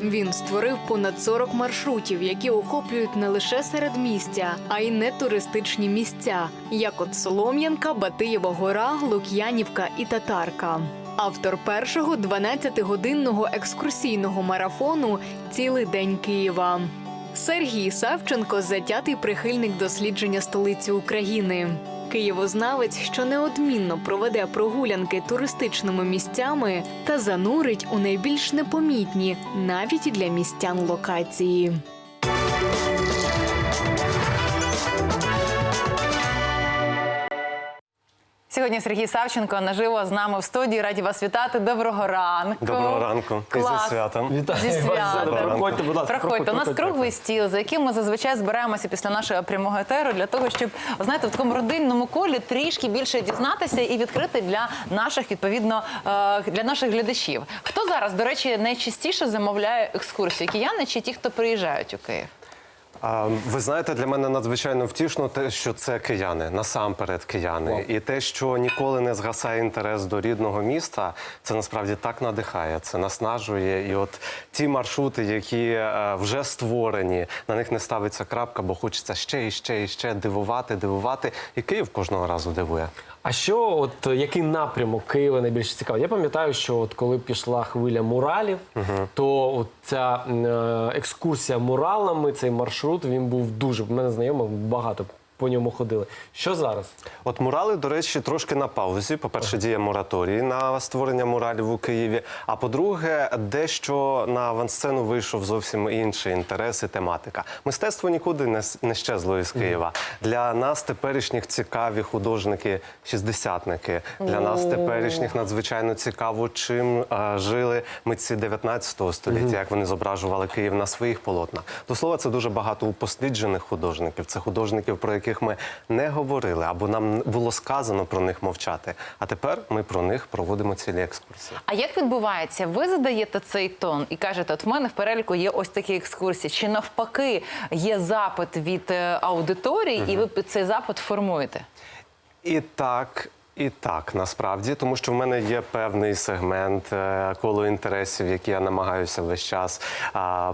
Він створив понад 40 маршрутів, які охоплюють не лише середмістя, а й нетуристичні місця, як от Солом'янка, Батиєва гора, Лук'янівка і Татарка. Автор першого 12-годинного екскурсійного марафону Цілий день Києва. Сергій Савченко затятий прихильник дослідження столиці України. Києвознавець, що неодмінно проведе прогулянки туристичними місцями та занурить у найбільш непомітні навіть для містян локації. Сьогодні Сергій Савченко наживо з нами в студії. Раді вас вітати. Доброго ранку. Доброго ранку. І Клас. зі святом. Вітаю Зі вас. святом. Проходьте, будь ласка. Проходьте, у нас круглий стіл, за яким ми зазвичай збираємося після нашого прямого етеру для того, щоб знаєте, в такому родинному колі трішки більше дізнатися і відкрити для наших відповідно е, для наших глядачів. Хто зараз, до речі, найчастіше замовляє екскурсії? Кияни чи ті, хто приїжджають у Київ? А, ви знаєте, для мене надзвичайно втішно те, що це кияни, насамперед кияни. І те, що ніколи не згасає інтерес до рідного міста, це насправді так надихає, це наснажує. І от ті маршрути, які е, вже створені, на них не ставиться крапка, бо хочеться ще і ще і ще дивувати, дивувати. І Київ кожного разу дивує. А що, от який напрямок Києва найбільше цікавий? Я пам'ятаю, що от коли пішла хвиля муралів, то от ця е, екскурсія муралами, цей маршрут, він був дуже в мене знайомих багато по ньому ходили. Що зараз? От мурали, до речі, трошки на паузі. По-перше, діє мораторій на створення муралів у Києві. А по-друге, дещо на авансцену вийшов зовсім інший інтерес і тематика. Мистецтво нікуди не, не щезло із Києва. Для нас теперішніх цікаві художники, шістдесятники. Для нас теперішніх надзвичайно цікаво, чим е, жили митці 19 століття, як вони зображували Київ на своїх полотнах. До слова, це дуже багато упосліджених художників. Це художників, про яких ми не говорили, або нам було сказано про них мовчати. А тепер ми про них проводимо цілі екскурсії. А як відбувається? Ви задаєте цей тон і кажете, от в мене в переліку є ось такі екскурсії, чи навпаки є запит від аудиторії, аудиторії, і ви цей запит формуєте? І так. І так, насправді, тому що в мене є певний сегмент е, коло інтересів, які я намагаюся весь час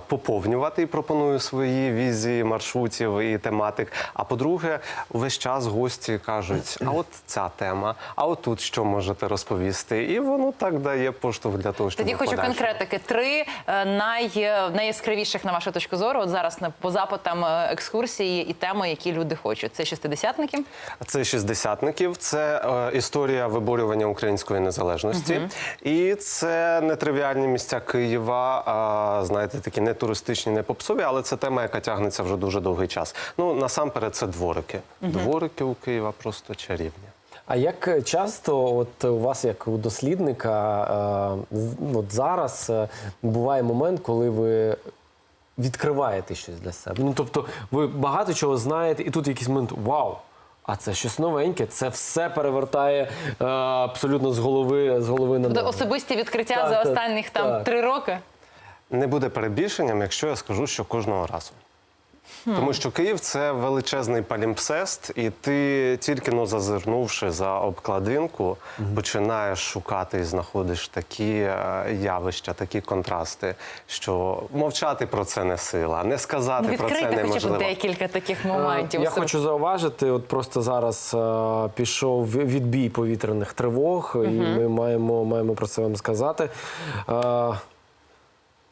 поповнювати і пропоную свої візії маршрутів і тематик. А по-друге, весь час гості кажуть: а от ця тема, а от тут що можете розповісти? І воно так дає поштовх для того, щоб Тоді хочу подальшому. конкретики. Три е, най, найяскравіших, на вашу точку зору, от зараз по запитам е, екскурсії і теми, які люди хочуть. Це шестидесятники. Це шістдесятників, це е, історія виборювання української незалежності, і це нетривіальні місця Києва. А, знаєте, такі не туристичні, не попсові, але це тема, яка тягнеться вже дуже довгий час. Ну насамперед, це дворики. Дворики у Києва просто чарівні. А як часто, от у вас, як у дослідника, е, от зараз е, буває момент, коли ви відкриваєте щось для себе? Ну тобто, ви багато чого знаєте, і тут якийсь момент вау! А це щось новеньке, це все перевертає е, абсолютно з голови з голови на Тобто ноги. особисті відкриття Так, за так, останніх там так. три роки. Не буде перебільшенням, якщо я скажу, що кожного разу. Тому що Київ це величезний палімпсест, і ти тільки но зазирнувши за обкладинку, починаєш шукати і знаходиш такі е, явища, такі контрасти, що мовчати про це не сила, не сказати про це Відкрийте хоча б неможливо. декілька таких моментів. Е, Я хочу зауважити, от просто зараз е, пішов ві- відбій повітряних тривог, і ми маємо, маємо про це вам сказати. Е,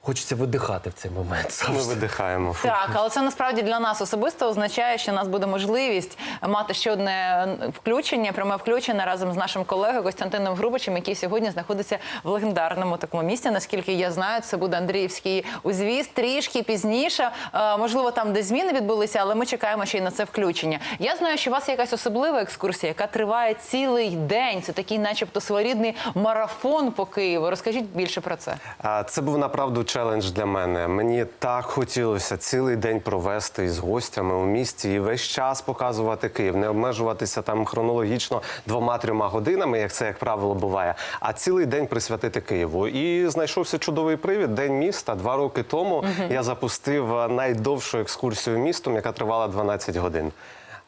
хочеться видихати в цей момент. Ми видихаємо. Так, але це насправді для нас особисто означає, що у нас буде можливість мати ще одне включення, пряме включення разом з нашим колегою Костянтином Грубичем, який сьогодні знаходиться в легендарному такому місці. Наскільки я знаю, це буде Андріївський узвіз трішки пізніше. Е, Можливо, там де зміни відбулися, але ми чекаємо ще й на це включення. Я знаю, що у вас є якась особлива екскурсія, яка триває цілий день. Це такий, начебто, своєрідний марафон по Києву. Розкажіть більше про це. А, Це був направду челендж для мене. Мені так хотілося цілий день провести із гостями у місті і весь час показувати Київ, не обмежуватися там хронологічно двома-трьома годинами, як це як правило буває, а цілий день присвятити Києву. І знайшовся чудовий привід. День міста. Два роки тому я запустив найдовшу екскурсію містом, яка тривала 12 годин.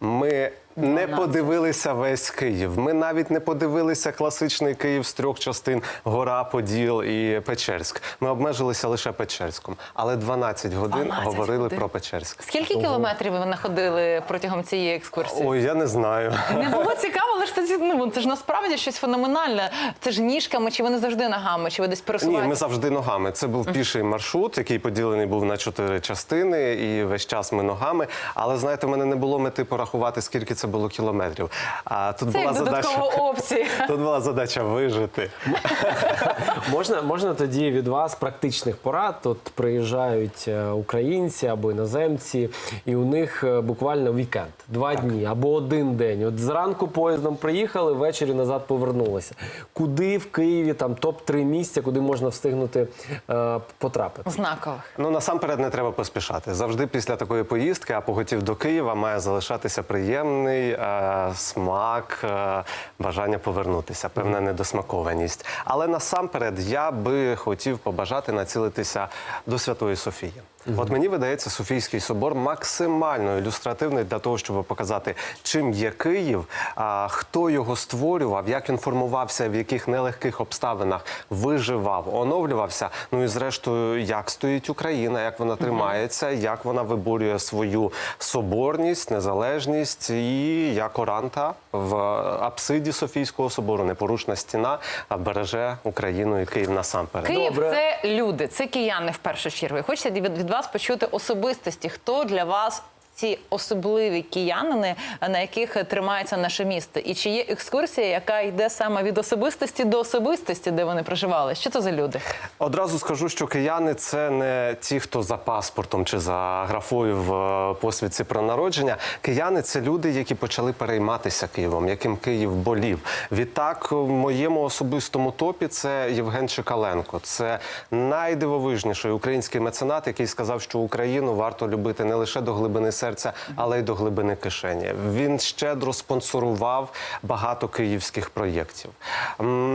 Ми не подивилися весь Київ. Ми навіть не подивилися класичний Київ з трьох частин: Гора, Поділ і Печерськ. Ми обмежилися лише Печерськом, але 12 годин 12 говорили годин. про Печерськ. Скільки кілометрів ви находили протягом цієї екскурсії? Ой, я не знаю. Не було цікаво, але ж це, ну, це ж насправді щось феноменальне. Це ж ніжками, чи ви не завжди ногами, чи ви десь Ні, ми завжди ногами. Це був піший маршрут, який поділений був на чотири частини, і весь час ми ногами. Але знаєте, в мене не було мети порахувати, скільки це було кілометрів. А тут Це була як задача. опція. Тут була задача вижити. Можна, можна тоді від вас практичних порад. От приїжджають е, українці або іноземці, і у них е, буквально вікенд, два дні або один день. От зранку поїздом приїхали, ввечері назад повернулися. Куди в Києві там топ-3 місця, куди можна встигнути е, потрапити? Знакових. Ну насамперед не треба поспішати. Завжди після такої поїздки, а поготів до Києва, має залишатися приємний е, смак, е, бажання повернутися, певна недосмакованість. Але насамперед я би хотів побажати націлитися до Святої Софії. От мені видається, Софійський собор максимально ілюстративний для того, щоб показати, чим є Київ, а, хто його створював, як він формувався, в яких нелегких обставинах виживав, оновлювався. Ну і зрештою, як стоїть Україна, як вона тримається, як вона виборює свою соборність, незалежність, і як оранта в апсиді Софійського собору, непорушна стіна, а береже Україну і Київ насамперед. Київ Добре. це люди, це кияни в першу чергу. Хочеться від, від вас почути особистості. Хто для вас ці особливі киянини, на яких тримається наше місто? І чи є екскурсія, яка йде саме від особистості до особистості, де вони проживали? Що це за люди? Одразу скажу, що кияни це не ті, хто за паспортом чи за графою в е, посвідці про народження. Кияни це люди, які почали перейматися Києвом, яким Київ болів. Відтак, в моєму особистому топі це Євген Чекаленко. Це найдивовижніший український меценат, який сказав, що Україну варто любити не лише до глибини серця, але й до глибини кишені. Він щедро спонсорував багато київських проєктів.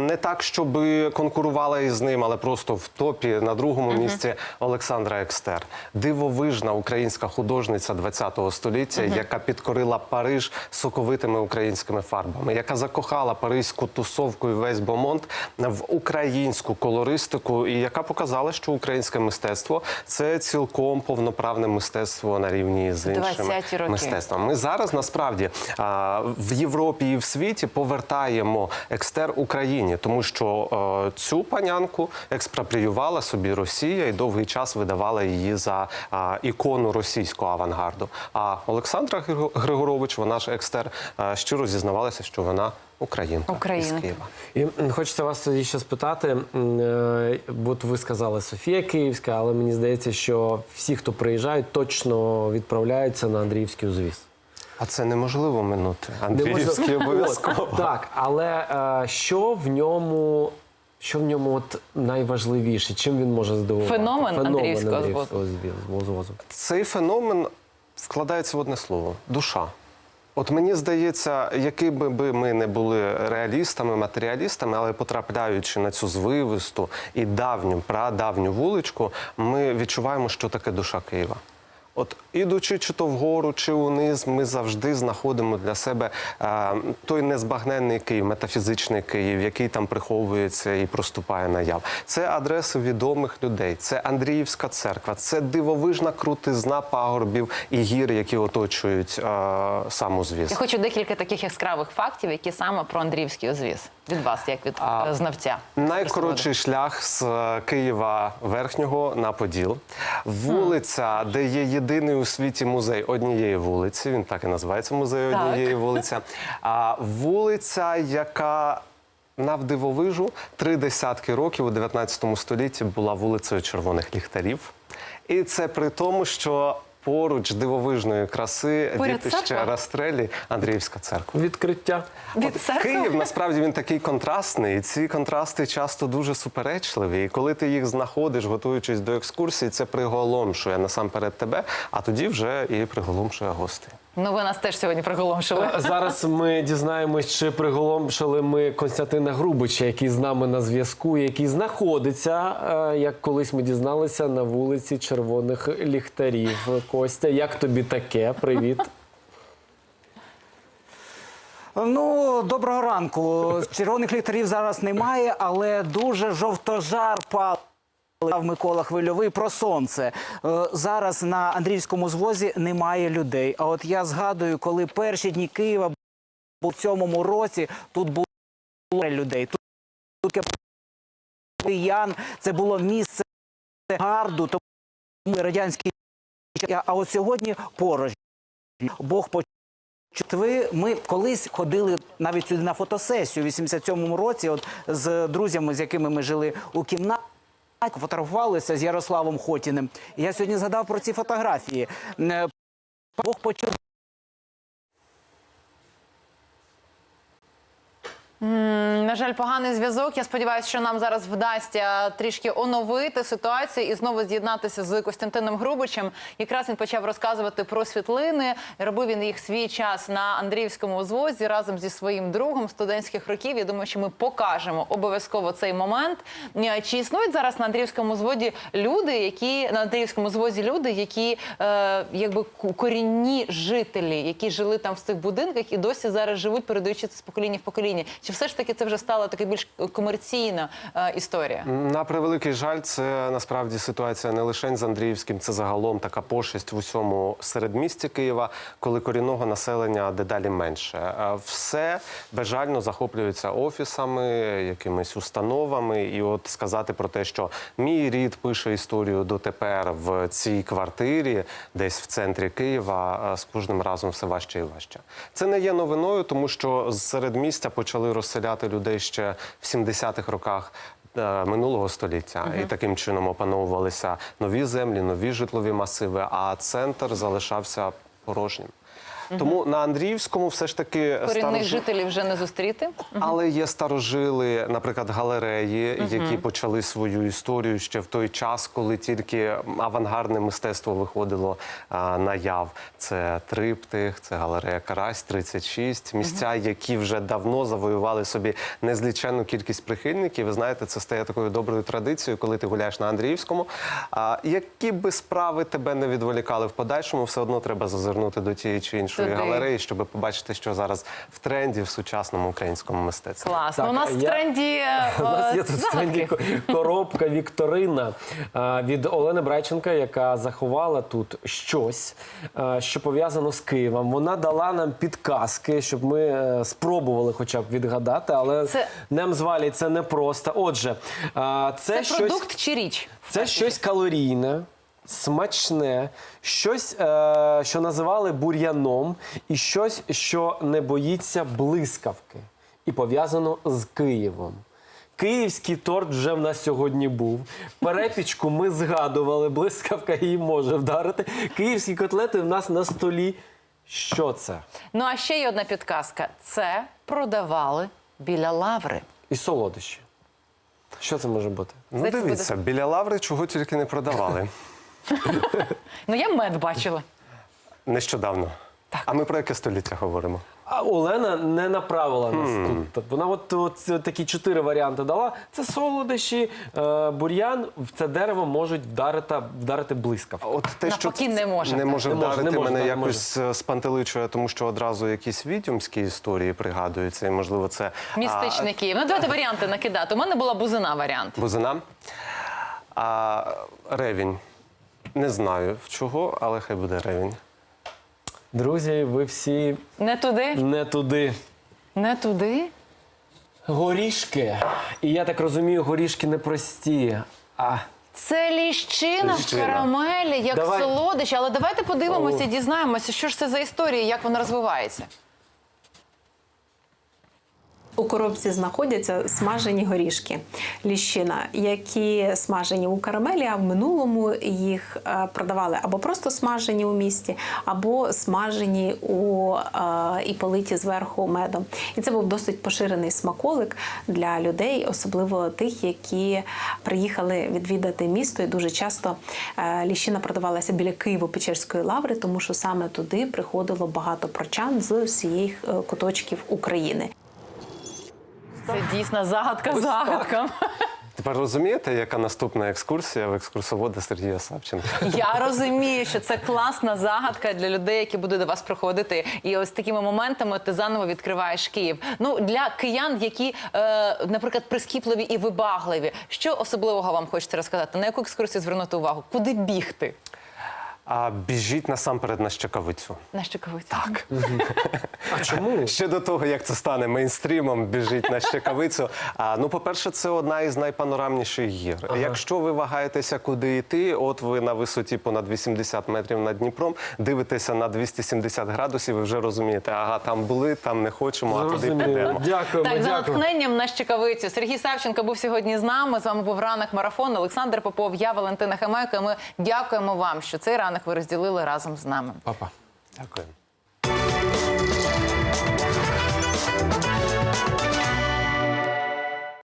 Не так, щоб конкурувала із ним, але просто в топі на другому місці Олександра Екстер. Дивовижна українська художниця ХХ століття, яка підкорила Париж соковитими українськими фарбами, яка закохала паризьку тусовку і весь бомонд в українську колористику, і яка показала, що українське мистецтво це цілком повноправне мистецтво на рівні з іншими 20-ті роки. мистецтвами. Ми зараз насправді в Європі і в світі повертаємо екстер Україні, тому що е, цю панянку експропріювала собі Росія і довгий час видавала її за ікону російського авангарду. А Олександра Григо- Григорович, вона ж екстер, е, щиро зізнавалася, що вона українка, Українка. із Києва. І хочеться вас тоді ще спитати, е, бо от ви сказали Софія Київська, але мені здається, що всі, хто приїжджають, точно відправляються на Андріївський узвіз. А це неможливо минути. Андріївський обов'язково. Так, але е, що в ньому? Що в ньому от найважливіше? Чим він може здивувати? Феномен Андріївського зв'язку. зв'язку. Цей феномен вкладається в одне слово душа. От мені здається, які би би ми не були реалістами, матеріалістами, але потрапляючи на цю звивисту і давню, прадавню вуличку, ми відчуваємо, що таке душа Києва. От ідучи чи то вгору, чи униз, ми завжди знаходимо для себе е, той незбагненний Київ, метафізичний Київ, який там приховується і проступає наяв. Це адреси відомих людей, це Андріївська церква, це дивовижна крутизна пагорбів і гір, які оточують е, сам узвіз. Я хочу декілька таких яскравих фактів, які саме про Андріївський узвіз від вас, як від А, е, знавця. Найкоротший шлях з е, Києва Верхнього на Поділ. Вулиця, де є єдиний у світі музей однієї вулиці. Він так і називається музей Так. однієї вулиці. А вулиця, яка навдивовижу три десятки років у 19 столітті була вулицею червоних ліхтарів. І це при тому, що поруч дивовижної краси Поряд дітище церква? Растрелі Андріївська церква. Відкриття. Від церкви? Київ насправді він такий контрастний. І ці контрасти часто дуже суперечливі. І коли ти їх знаходиш, готуючись до екскурсії, це приголомшує насамперед тебе, а тоді вже і приголомшує гостей. Ну ви нас теж сьогодні приголомшили. Зараз ми дізнаємось, чи приголомшили ми Константина Грубича, який з нами на зв'язку, який знаходиться, е, як колись ми дізналися, на вулиці Червоних ліхтарів. Костя, як тобі таке? Привіт. Ну, доброго ранку. Червоних ліхтарів зараз немає, але дуже жовтожар пал. Микола Хвильовий про сонце. Е, Зараз на Андріївському звозі немає людей. А от я згадую, коли перші дні Києва були в цьому році, тут було людей. Тут, тут Ян, це було місце гарду, тому радянський. А от сьогодні поруч. Бог почув. Ми колись ходили навіть сюди на фотосесію у 87-му році, от з друзями, з якими ми жили у кімнаті. Фотографувалися з Ярославом Хотіним. Я сьогодні згадав про ці фотографії. Е, Бог почув На жаль, поганий зв'язок. Я сподіваюся, що нам зараз вдасться трішки оновити ситуацію і знову з'єднатися з Костянтином Грубичем. Якраз він почав розказувати про світлини. Робив він їх свій час на Андріївському узвозі разом зі своїм другом студентських років. Я думаю, що ми покажемо обов'язково цей момент. Чи існують зараз на Андріївському зводі люди, які на Андріївському звозі люди, які е, якби корінні жителі, які жили там в цих будинках і досі зараз живуть, передаючи це з покоління в покоління? Чи все ж таки це вже стала така більш комерційна е, історія? На превеликий жаль, це насправді ситуація не лише з Андріївським, це загалом така пошесть в усьому середмісті Києва, коли корінного населення дедалі менше. Е, Все безжально захоплюється офісами, якимись установами. І от сказати про те, що мій рід пише історію дотепер в цій квартирі, десь в центрі Києва, е, з кожним разом все важче і важче. Це не є новиною, тому що з середмістя почали розселяти людей ще в 70-х роках е, минулого століття, і таким чином опановувалися нові землі, нові житлові масиви, а центр залишався порожнім. Тому на Андріївському все ж таки Корінних старожи- жителів вже не зустріти. але є старожили, наприклад, галереї, які почали свою історію ще в той час, коли тільки авангардне мистецтво виходило а, на яв. Це триптих, це галерея Карась 36, місця, які вже давно завоювали собі незліченну кількість прихильників. Ви знаєте, це стає такою доброю традицією, коли ти гуляєш на Андріївському. А, які би справи тебе не відволікали в подальшому, все одно треба зазирнути до тієї чи іншої Туди. галереї, щоб побачити, що зараз в тренді в сучасному українському мистецтві. Класно. Так, У нас я- в тренді е, У нас є тут ко- коробка Вікторина е, від Олени Брайченка, яка заховала тут щось, е, що пов'язано з Києвом. Вона дала нам підказки, щоб ми е, спробували хоча б відгадати, але Це- нам звалі це непросто. Отже, е, це, Це щось. продукт чи річ? Це щось калорійне, смачне, щось, е, що називали бур'яном, і щось, що не боїться блискавки, і пов'язано з Києвом. Київський торт вже в нас сьогодні був. Перепічку ми згадували, блискавка її може вдарити. Київські котлети в нас на столі. Що це? Ну а ще є одна підказка: це продавали біля лаври. І солодощі. Що це може бути? Ну, Здається, дивіться, біля лаври чого тільки не продавали Ну я мед бачила. нещодавно. А ми про яке століття говоримо? А Олена не направила нас тут. Тобто Вона от, от такі чотири варіанти дала. Це солодощі, е, бур'ян, в це дерево можуть вдарити, вдарити блискавка. От те, Навпаки, не може не може Не може, вдарити не може, мене так, не якось е, спантеличує, тому що одразу якісь відьомські історії пригадуються, і можливо це Містичний Київ. Ну давайте варіанти накидати. У мене була бузина варіант. бузина. А ревінь. Не знаю чого, але хай буде ревінь. Друзі, ви всі Не туди, не туди. не туди. Горішки. І я так розумію, горішки не прості. А Це ліщина в Ліщина. карамелі, як Давай. солодощі. Але давайте подивимося, О. дізнаємося, що ж це за історія, як вона розвивається. У коробці знаходяться смажені горішки ліщина, які смажені у карамелі, а в минулому їх е, продавали або просто смажені у місті, або смажені у е, і политі зверху медом. І це був досить поширений смаколик для людей, особливо тих, які приїхали відвідати місто. І дуже часто е, ліщина продавалася біля Києво-Печерської лаври, тому що саме туди приходило багато прочан з усіх куточків України. Це дійсно загадка загадка. Тепер розумієте, яка наступна екскурсія в екскурсовода Сергія Савченка? Я розумію, що це класна загадка для людей, які будуть до вас приходити. І ось такими моментами ти заново відкриваєш Київ. Ну для киян, які, е, наприклад, прискіпливі і вибагливі. Що особливого вам хочеться розказати? На яку екскурсію звернути увагу? Куди бігти? А біжіть насамперед на щекавицю. На щековицю. Так. А чому? Ще до того, як це стане мейнстрімом, біжить на щекавицю. А, ну, по-перше, це одна із найпанорамніших гір. Якщо ви вагаєтеся, куди йти, от ви на висоті понад 80 метрів над Дніпром, дивитеся на 270 градусів і вже розумієте, ага, там були, там не хочемо, а туди підемо. Дякуємо, Так, за дякую. натхненням на щекавицю. Сергій Савченко був сьогодні з нами. З вами був ранок марафон. Олександр Попов, я Валентина Хамайко. Ми дякуємо вам, що цей ранок ви розділили разом з нами. Папа. Дякую.